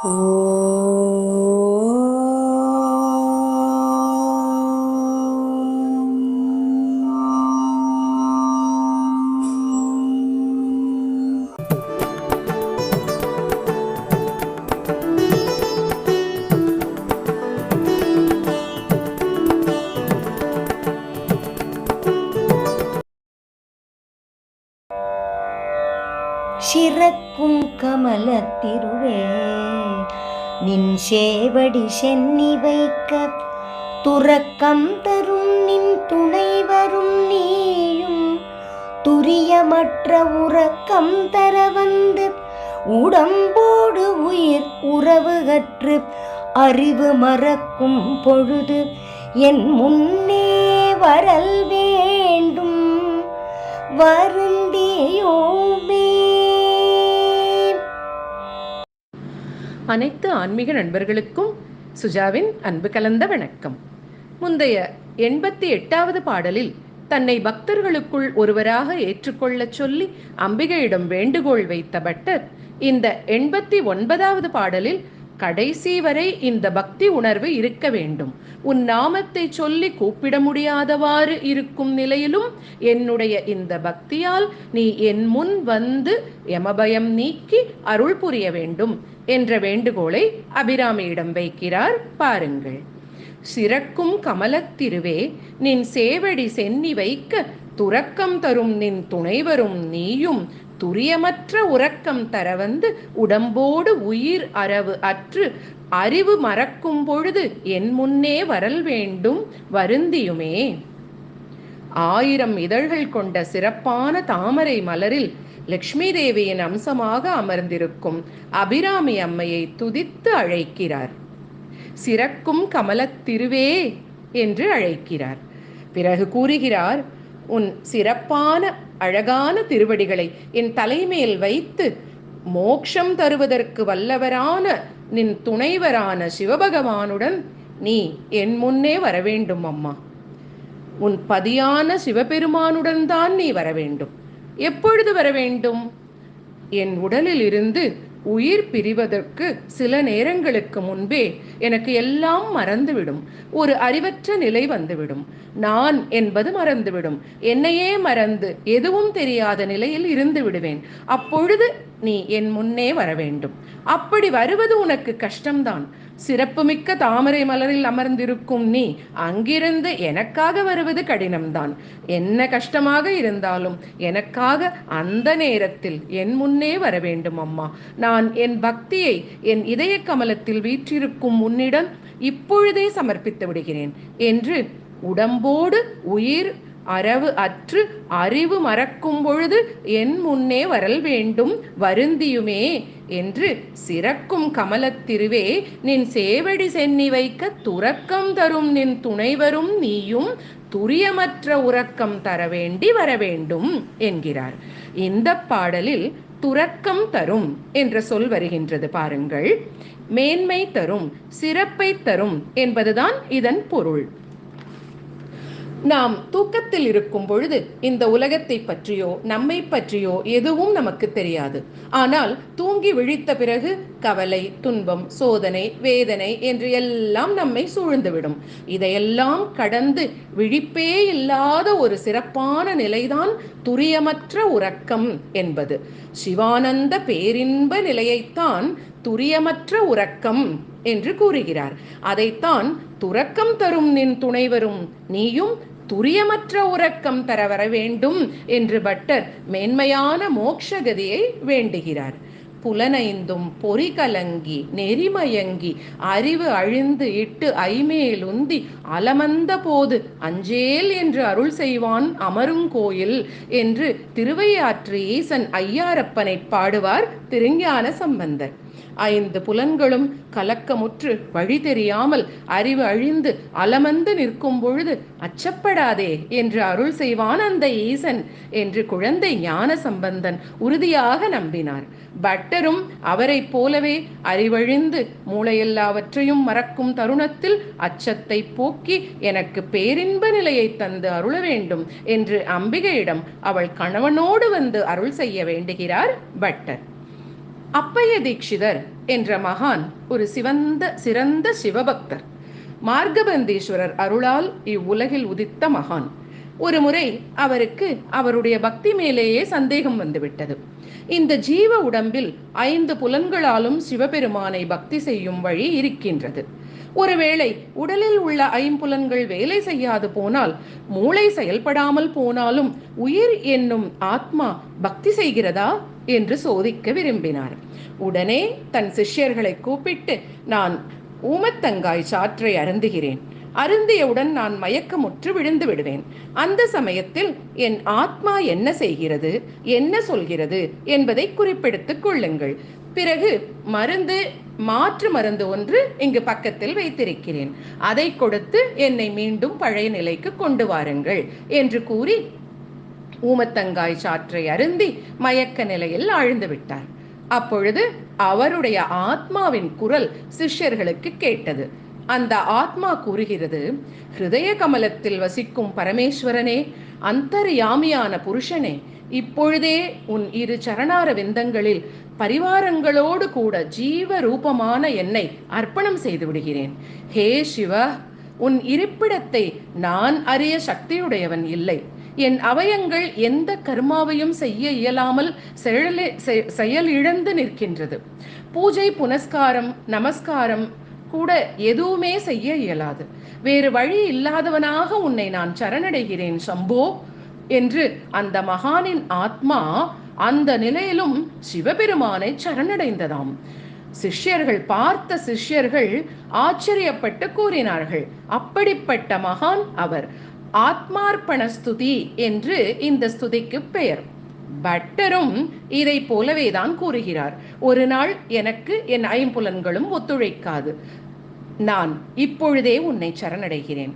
சிறக்கும் நின் சேவடி சென்னி வைக்க துறக்கம் தரும் நின் துணை வரும் நீயும். துரியமற்ற உறக்கம் தர வந்து உடம்போடு உயிர் உறவு கற்று அறிவு மறக்கும் பொழுது என் முன்னே வரல் வேண்டும். வருந்தியோமே அனைத்து ஆன்மீக நண்பர்களுக்கும் சுஜாவின் அன்பு கலந்த வணக்கம். முந்தைய எண்பத்தி எட்டாவது பாடலில் தன்னை பக்தர்களுக்குள் ஒருவராக ஏற்றுக்கொள்ளச் சொல்லி அம்பிகையிடம் வேண்டுகோள் வைத்த பட்டர் இந்த எண்பத்தி ஒன்பதாவது பாடலில் கடைசி வரை இந்த பக்தி உணர்வு இருக்க வேண்டும். உன் நாமத்தை சொல்லி கூப்பிட முடியாதவாறு இருக்கும் நிலையிலும் என்னுடைய இந்த பக்தியால் நீ என் முன் வந்து யமபயம் நீக்கி அருள் புரிய வேண்டும். என்ற வேண்டுகோளை அபிராமியிடம் வைக்கிறார். பாருங்கள். சிறக்கும் கமலத்திருவே நின் சேவடி சென்னி வைக்க துறக்கம் தரும் நின் துணைவரும் நீயும் துரியமற்ற உறக்கம் தர வந்து உடம்போடு உயிர் அரவு அற்று அறிவு மறக்கும் பொழுது என் முன்னே வரல் வேண்டும். வருந்தியுமே. ஆயிரம் இதழ்கள் கொண்ட சிறப்பான தாமரை மலரில் லக்ஷ்மி தேவியின் அம்சமாக அமர்ந்திருக்கும் அபிராமி அம்மையை துதித்து அழைக்கிறார். சிறக்கும் கமலத்திருவே என்று அழைக்கிறார். பிறகு கூறுகிறார் உன் சிறப்பான அழகான திருவடிகளை என் தலைமேல் வைத்து மோக்ஷம் தருவதற்கு வல்லவரான நின் துணைவரான சிவபகவானுடன் நீ என் முன்னே வரவேண்டும் அம்மா. உன் பதியான சிவபெருமானுடன் தான் நீ வர வேண்டும். எப்பொழுது வர வேண்டும்? என் உடலில் இருந்து உயிர் பிரிவதற்கு சில நேரங்களுக்கு முன்பே எனக்கு எல்லாம் மறந்துவிடும். ஒரு அறிவற்ற நிலை வந்துவிடும். நான் என்பது மறந்துவிடும். என்னையே மறந்து எதுவும் தெரியாத நிலையில் இருந்து விடுவேன். அப்பொழுது நீ என் முன்னே வர வேண்டும். அப்படி வருவது உனக்கு கஷ்டம்தான். சிறப்புமிக்க தாமரை மலரில் அமர்ந்திருக்கும் நீ அங்கிருந்து எனக்காக வருவது கடினம்தான். என்ன கஷ்டமாக இருந்தாலும் எனக்காக அந்த நேரத்தில் என் முன்னே வர வேண்டும் அம்மா. நான் என் பக்தியை என் இதய கமலத்தில் வீற்றிருக்கும் உன்னிடம் இப்பொழுதே சமர்ப்பித்து விடுகிறேன் என்று உடம்போடு உயிர் அறவு அற்று அறிவு மறக்கும் பொழுது என் முன்னே வரல் வேண்டும் வருந்தியுமே என்று சிறக்கும் கமலத்திருவே நின் சேவடி சென்னி வைக்க துறக்கம் தரும் நின் துணைவரும் நீயும் துரியமற்ற உறக்கம் தர வேண்டி வர வேண்டும் என்கிறார். இந்த பாடலில் துறக்கம் தரும் என்ற சொல் வருகின்றது பாருங்கள். மேன்மை தரும் சிறப்பை தரும் என்பதுதான் இதன் பொருள். நாம் தூக்கத்தில் இருக்கும் பொழுது இந்த உலகத்தை பற்றியோ நம்மை பற்றியோ எதுவும் நமக்கு தெரியாது. ஆனால் தூங்கி விழித்த பிறகு கவலை துன்பம் சோதனை வேதனை என்று எல்லாம் நம்மை சூழ்ந்துவிடும். இதையெல்லாம் கடந்து விழிப்பே இல்லாத ஒரு சிறப்பான நிலைதான் துரியமற்ற உறக்கம் என்பது. சிவானந்த பேரின்ப நிலையைத்தான் துரியமற்ற உறக்கம் என்று கூறுகிறார். அதைத்தான் துறக்கம் தரும் நின் துணைவரும் நீயும் துரியமற்ற உறக்கம் தர வர வேண்டும் என்று பட்டர் மேன்மையான மோக்ஷகதியை வேண்டுகிறார். புலனைந்தும் பொறி கலங்கி நெறிமயங்கி அறிவு அழிந்து இட்டு ஐமேலுந்தி அலமந்த போது அஞ்சேல் என்று அருள் செய்வான் அமருங்கோயில் என்று திருவையாற்று ஈசன் ஐயாரப்பனை பாடுவார் திருஞான சம்பந்தர். ஐந்து புலன்களும் கலக்கமுற்று வழி தெரியாமல் அறிவு அழிந்து அலமந்து நிற்கும் பொழுது அச்சப்படாதே என்று அருள் செய்வான் அந்த ஈசன் என்று குழந்தை ஞான சம்பந்தன் உறுதியாக நம்பினார். பட்டரும் அவரைப் போலவே அறிவழிந்து மூளையெல்லாவற்றையும் மறக்கும் தருணத்தில் அச்சத்தை போக்கி எனக்கு பேரின்ப நிலையை தந்து அருள வேண்டும் என்று அம்பிகையிடம் அவள் கணவனோடு வந்து அருள் செய்ய வேண்டுகிறார் பட்டர். அப்பைய தீட்சிதர் என்ற மகான் ஒரு சிவந்த சிறந்த சிவபக்தர். மார்கபந்தீஸ்வரர் அருளால் இவ்வுலகில் உதித்த மகான். ஒரு முறை அவருக்கு அவருடைய பக்தி மேலேயே சந்தேகம் வந்துவிட்டது. இந்த ஜீவ உடம்பில் ஐந்து புலன்களாலும் சிவபெருமானை பக்தி செய்யும் வழி இருக்கின்றது. ஒருவேளை உடலில் உள்ள ஐம்புலன்கள் வேலை செய்யாது போனால் மூளை செயல்படாமல் போனாலும் உயிர் என்னும் ஆத்மா பக்தி செய்கிறதா? என்று சோதிக்க விரும்பினார். உடனே தன் சிஷ்யர்களை கூப்பிட்டு நான் ஊமத்தங்காய் சாற்றை அருந்துகிறேன். அருந்தியவுடன் நான் மயக்கமுற்று விழுந்து விடுவேன். அந்த சமயத்தில் என் ஆத்மா என்ன செய்கிறது என்ன சொல்கிறது என்பதை குறிப்பெடுத்துக் கொள்ளுங்கள். பிறகு மருந்து மாற்று மருந்து ஒன்று இங்கு பக்கத்தில் வைத்திருக்கிறேன். அதை கொடுத்து என்னை மீண்டும் பழைய நிலைக்கு கொண்டு வாருங்கள் என்று கூறி ஊமத்தங்காய் சாற்றை அருந்தி மயக்க நிலையில் ஆழ்ந்து விட்டார் அப்பொழுது அவருடைய ஆத்மாவின் குரல் சிஷ்யர்களுக்கு கேட்டது. அந்த ஆத்மா கூறுகிறது ஹிருதய கமலத்தில் வசிக்கும் பரமேஸ்வரனே அந்தர்யாமியான புருஷனே இப்பொழுதே உன் இரு சரணார விந்தங்களில் பரிவாரங்களோடு கூட ஜீவ ரூபமான என்னை அர்ப்பணம் செய்து விடுகிறேன் ஹே சிவ உன் இருப்பிடத்தை நான் அறிய சக்தியுடையவன் இல்லை. என் அவயங்கள் எந்த கர்மாவையும் செய்ய இயலாமல் செயலிழந்து நிற்கின்றது. பூஜை புனஸ்காரம் நமஸ்காரம் கூட எதுவுமே செய்ய இயலாது. வேறு வழி இல்லாதவனாக உன்னை நான் சரணடைகிறேன் சம்போ என்று அந்த மகானின் ஆத்மா அந்த நிலையிலும் சிவபெருமானை சரணடைந்ததாம். சிஷ்யர்கள் பார்த்த சிஷ்யர்கள் ஆச்சரியப்பட்டு கூறினார்கள். அப்படிப்பட்ட மகான் அவர். ஆத்மார்ப்பண ஸ்துதி என்று இந்த ஸ்துதிக்கு பெயர். பட்டரும் இதை போலவே தான் கூறுகிறார். ஒரு நாள் எனக்கு என் ஐம்புலன்களும் ஒத்துழைக்காது. நான் இப்பொழுதே உன்னை சரணடைகிறேன்.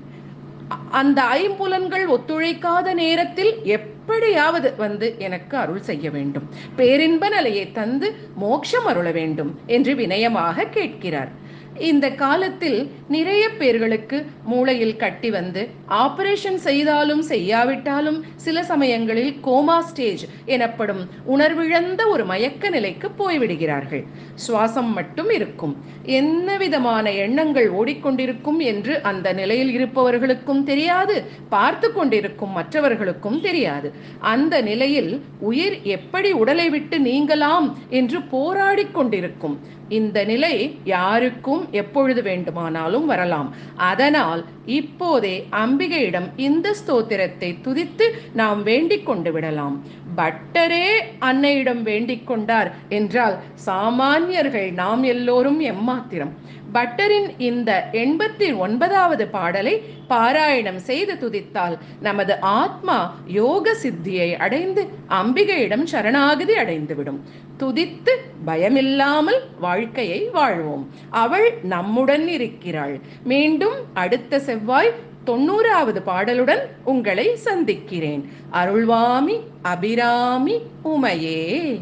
அ- அந்த ஐம்புலன்கள் ஒத்துழைக்காத நேரத்தில் எப்படியாவது வந்து எனக்கு அருள் செய்ய வேண்டும். பேரின்ப நிலையை தந்து மோட்சம் அருள வேண்டும் என்று வினயமாக கேட்கிறார். இந்த காலத்தில் நிறைய பேர்களுக்கு மூளையில் கட்டி வந்து ஆபரேஷன் செய்தாலும் செய்யாவிட்டாலும் சில சமயங்களில் கோமா ஸ்டேஜ் எனப்படும் உணர்விழந்த ஒரு மயக்க நிலைக்கு போய்விடுகிறார்கள். சுவாசம் மட்டும் இருக்கும். என்ன விதமான எண்ணங்கள் ஓடிக்கொண்டிருக்கும் என்று அந்த நிலையில் இருப்பவர்களுக்கும் தெரியாது. பார்த்து கொண்டிருக்கும் மற்றவர்களுக்கும் தெரியாது. அந்த நிலையில் உயிர் எப்படி உடலை விட்டு நீங்கலாம் என்று போராடிக் கொண்டிருக்கும். இந்த நிலை யாருக்கும் எப்பொழுது வேண்டுமானாலும் வரலாம். அதனால் இப்போதே அம்பிகையிடம் இந்த ஸ்தோத்திரத்தை துதித்து நாம் வேண்டிக் கொண்டு விடலாம். பட்டரே அன்னையிடம் வேண்டிக் கொண்டார் என்றால் சாமானியர்கள் நாம் எல்லோரும் எம்மாத்திரம். பட்டரின் இந்த எண்பத்தி ஒன்பதாவது பாடலை பாராயணம் செய்து துதித்தால் நமது ஆத்மா யோக சித்தியை அடைந்து அம்பிகையிடம் சரணாகதி அடைந்துவிடும். துதித்து பயமில்லாமல் வாழ்க்கையை வாழ்வோம். அவள் நம்முடன் இருக்கிறாள். மீண்டும் அடுத்த செவ்வாய் தொண்ணூறாவது பாடலுடன் உங்களை சந்திக்கிறேன். அருள்வாமி அபிராமி உமையே.